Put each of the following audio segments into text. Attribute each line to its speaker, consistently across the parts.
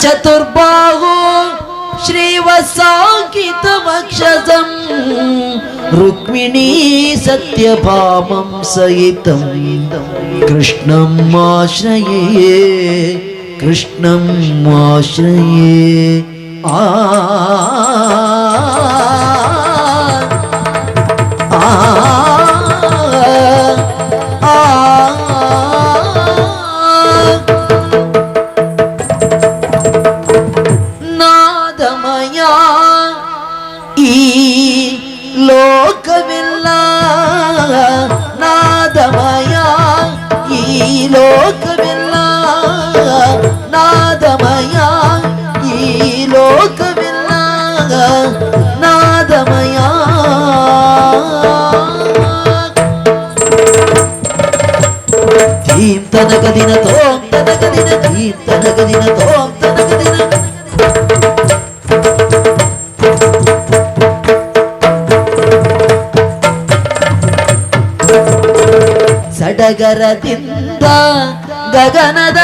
Speaker 1: चतुर्बाहु श्रीवसाङ्कितमक्षसं रुक्मिणी सत्यभामं सहितं कृष्णम् आश्रये कृष्णम् आश्रये आ ಧೀಂ ತನಗದಿನ ತೋಂ ತನಗದಿನ ಧೀಂ ತನಗದಿನ ತೋಂ ತನಗದಿನ ಸಡಗರದಿಂದ ಗಗನದ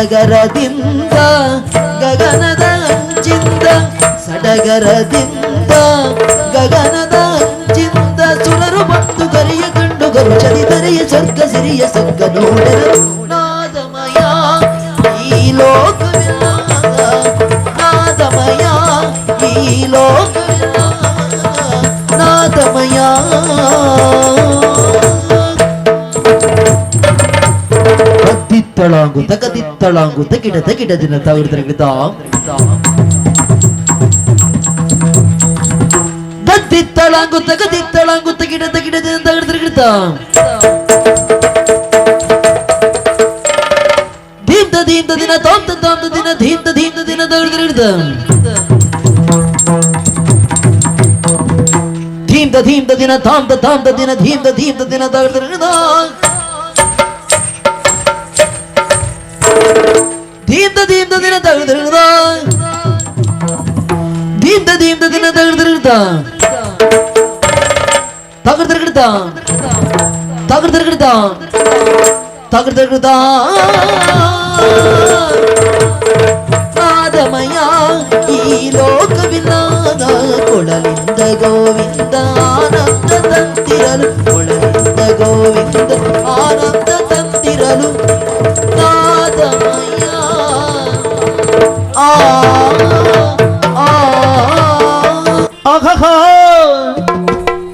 Speaker 1: ಸಡಗರದಿಂದ ಗಗನದ ಅಂಚಿಂದ ಸಡಗರದಿಂದ ಗಗನದ ಅಂಚಿಂದ ಸುರರು ಮತ್ತು ಗರಿಯ ಕಂಡು ಗರು ಚಲಿದರೆಯ ಸ್ವರ್ಗ ಸಿರಿಯ ಸೊಕ್ಕ ನೋಡರು ತತ್ತಿತ್ತಳಾಂಗು ತಗದಿತ್ತಳಾಂಗು ತಗಿಡ ತಗಿಡ ದಿನ ತಗಡ್ತಿರಗಿದ ತತ್ತಿತ್ತಳಾಂಗು ತಗದಿತ್ತಳಾಂಗು ತಗಿಡ ತಗಿಡ ದಿನ ತಗಡ್ತಿರಗಿದ ಧೀಮ್ದ ಧೀಮ್ದ ದಿನ ತಾಮ್ದ ತಾಮ್ದ ದಿನ ಧೀಮ್ದ ಧೀಮ್ದ ದಿನ ತಗಡ್ತಿರಗಿದ ಧೀಮ್ದ ಧೀಮ್ದ ದಿನ ತಾಮ್ದ ತಾಮ್ದ ದಿನ ಧೀಮ್ದ ಧೀಮ್ದ ದಿನ ತಗಡ್ತಿರಗಿದ ದೀಮ್ದ తిరుగుతా తగడు తిరుగుతా. తగడు తిరుగుతా. తగడు తిరుగుతా. నాదమయ ఈ లోక వినాద కొడలింద గోవింద ఆనంద తంతిరలు. కొడలింద గోవింద ఆనంద తంతిరలు. నాదమయ
Speaker 2: ఆ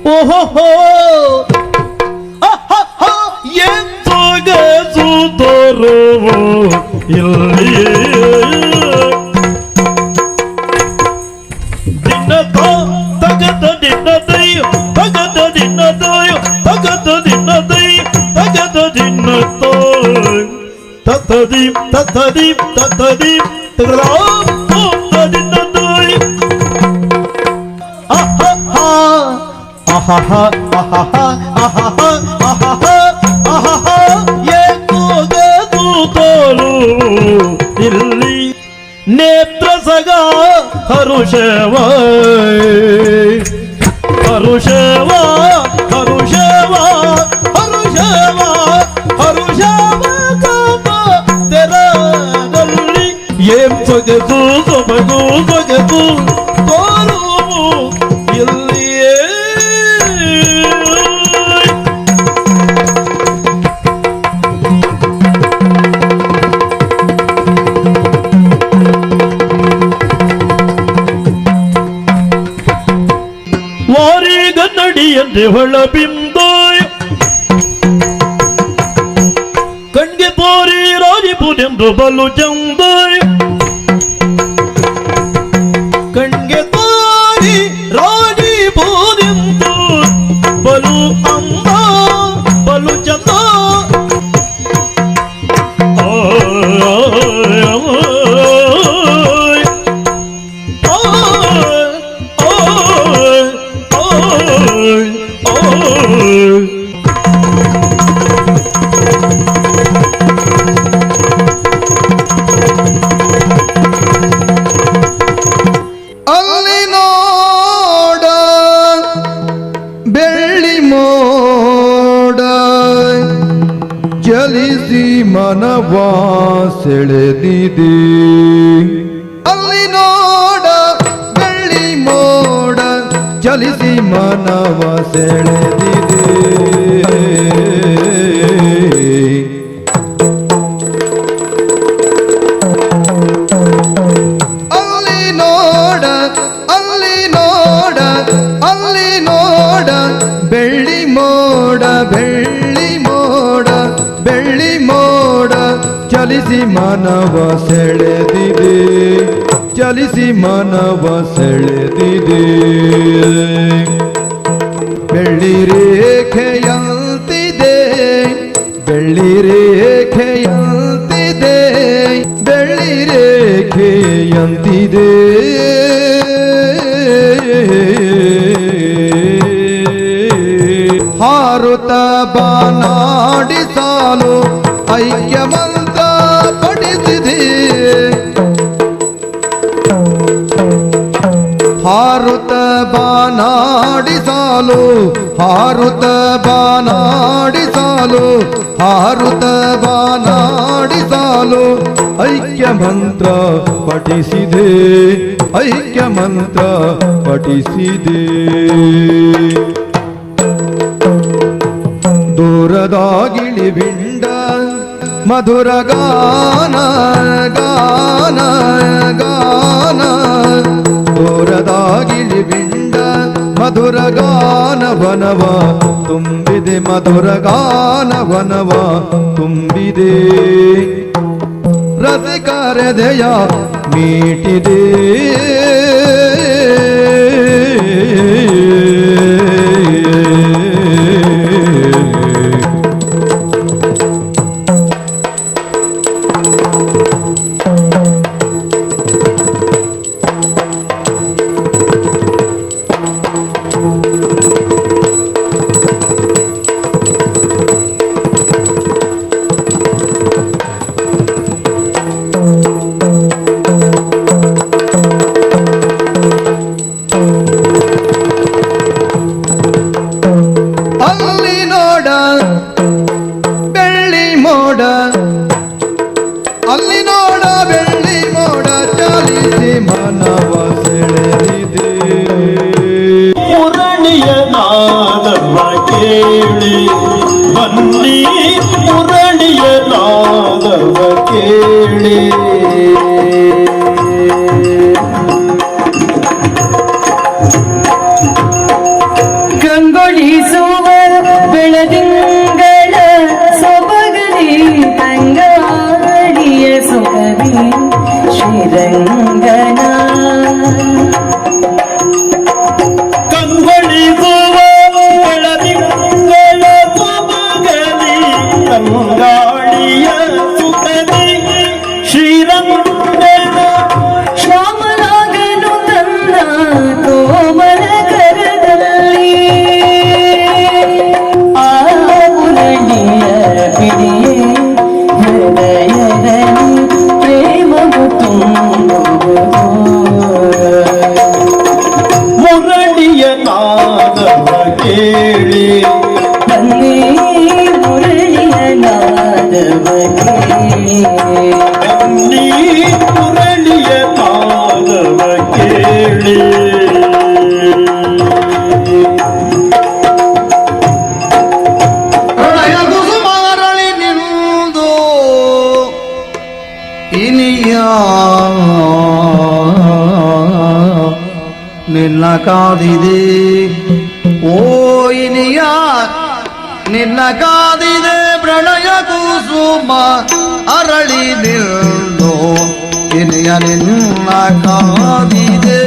Speaker 2: ಓಹೋ ಎಂತೊಗಸುತ್ತರೋ ಇಲ್ಲಿ ದಿನದ ತಗದ ದಿನದೈ ತಗದ ದಿನದೈ ತಗದ ದಿನದೈ ತಗದ ದಿನದೈ ತತ್ತದಿ ತತ್ತದಿ ತತ್ತದಿ ರಾಮ್ ಇಲ್ಲಿ ನೇತ್ರ ಸಗ ಹರುಷವ ಹರುಷವ ವಾರಿಗನ್ನಡಿಯಂತೆ ಹೊಳಬಿಂದೋಯ್ ಕಣ್ಗೆ ತೋರಿ ರಾಜಿಪುರೆಂದು ಬಲು ಚಂದೋಯ್
Speaker 3: ಚಲಿಸಿ ಮನವ ಸೆಳೆದಿದೆ ಅಲ್ಲಿ ನೋಡ, ಬೆಳ್ಳಿ ಮೋಡ ಚಲಿಸಿ ಮನವ ಸೆಳೆದಿದೆ ಅಲ್ಲಿ ನೋಡ ಅಲ್ಲಿ ನೋಡ ಅಲ್ಲಿ ನೋಡ, ಬೆಳ್ಳಿ ಮೋಡ, ಬೆಳ್ಳಿ ಚಲಿಸಿ ಮಾನವ ಸೆಳೆದಿದೆ. ಚಲಿಸಿ ಮಾನವ ಸೆಳೆದಿದೆ. ಬೆಳ್ಳಿ ರೇಖೆಯಂತಿದೆ. ಬೆಳ್ಳಿ ರೇಖೆಯಂತಿದೆ. ಬೆಳ್ಳಿ ರೇಖೆಯಂತಿದೆ. ಹಾರುತ ಬಾನಾಡಿ ಸಾಲು ಸಾಲು, ಹಾರುತ ಬಾನಾಡಿ ಸಾಲು, ಹಾರುತ ಬಾನಾಡಿ ಸಾಲು. ಐಕ್ಯ ಮಂತ್ರ ಪಠಿಸಿದೆ ಐಕ್ಯ ಮಂತ್ರ ಪಠಿಸಿದೆ. ದೂರದಾಗಿಳಿ ಬಿಂಡ, ಮಧುರ ಗಾನ ಗಾನ ಗಾನ. ದೂರದಾಗಿಳಿ ಬಿಂಡ ಮಧುರ ಗಾನ ಬನವ ತುಂಬಿದೆ ಮಧುರ ಗಾನ ಬನವ ತುಂಬಿದೆ. ರಸಿಕರದೆಯ ಮೀಟಿದೆ.
Speaker 4: ಕಂಗೊಳಿಸುವ ಬೆಳದಿಂಗಳ ಸೊಬಗಲಿ ತಂಗಾಳಿಯ ಸುಖವಿ ಶ್ರೀರಂಗನ
Speaker 5: ನಿನ್ನ ಕಾದಿದೆ ಓ ಇನಿಯ ನಿನ್ನ ಕಾದಿದೆ ಪ್ರಣಯ ಕುಸುಮ ಅರಳಿ ನಿಲ್ದು ಇನಿಯ ನಿನ್ನ ಕಾದಿದೆ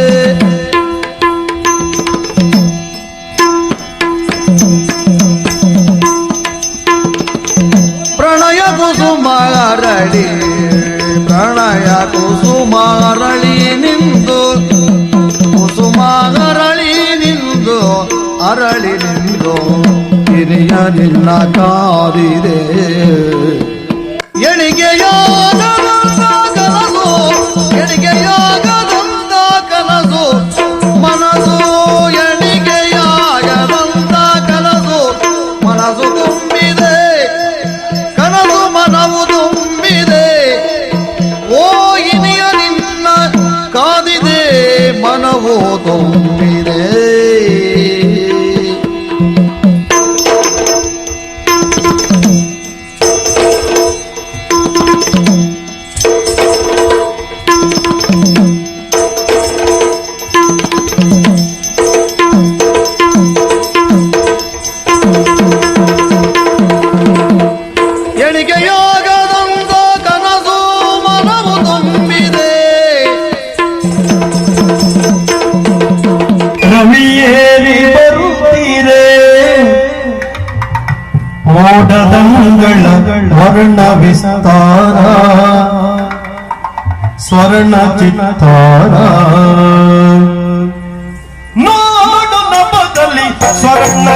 Speaker 5: ಪ್ರಣಯ ಕುಸುಮ ಅರಳಿ ಪ್ರಣಯ ಕುಸುಮ ಅರಳಿ ನಿಂದು ಅರಳಿ ನಿಂದು ಅರಳಿ ನಿಂದು ಹಿರಿಯ ನಿನ್ನ ಕಾದಿದೆ ಎಣಿಗೆಯಾಗದಂತ
Speaker 2: গৌরী చిన్న చిత్తారా నాడన చిన్న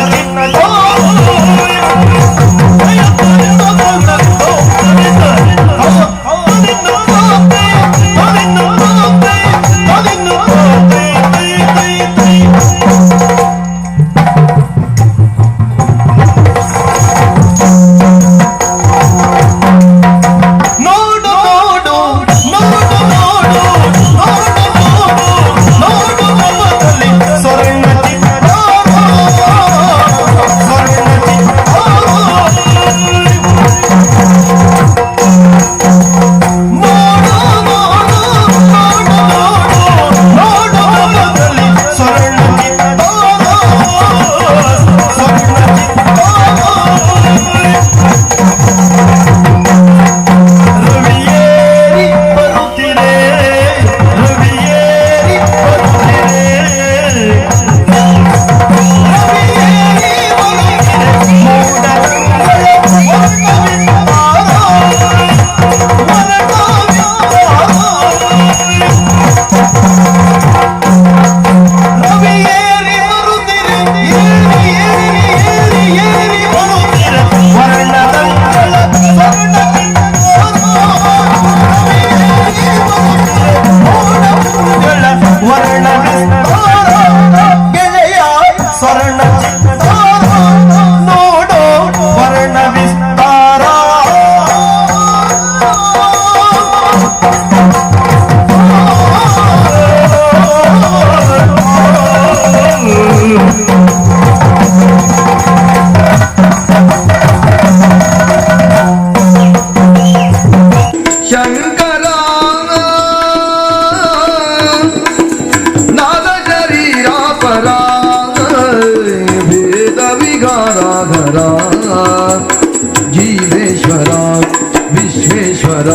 Speaker 2: जीवेश्वर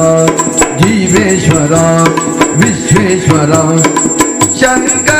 Speaker 2: जीवेश्वर विश्वेश्वर शंकर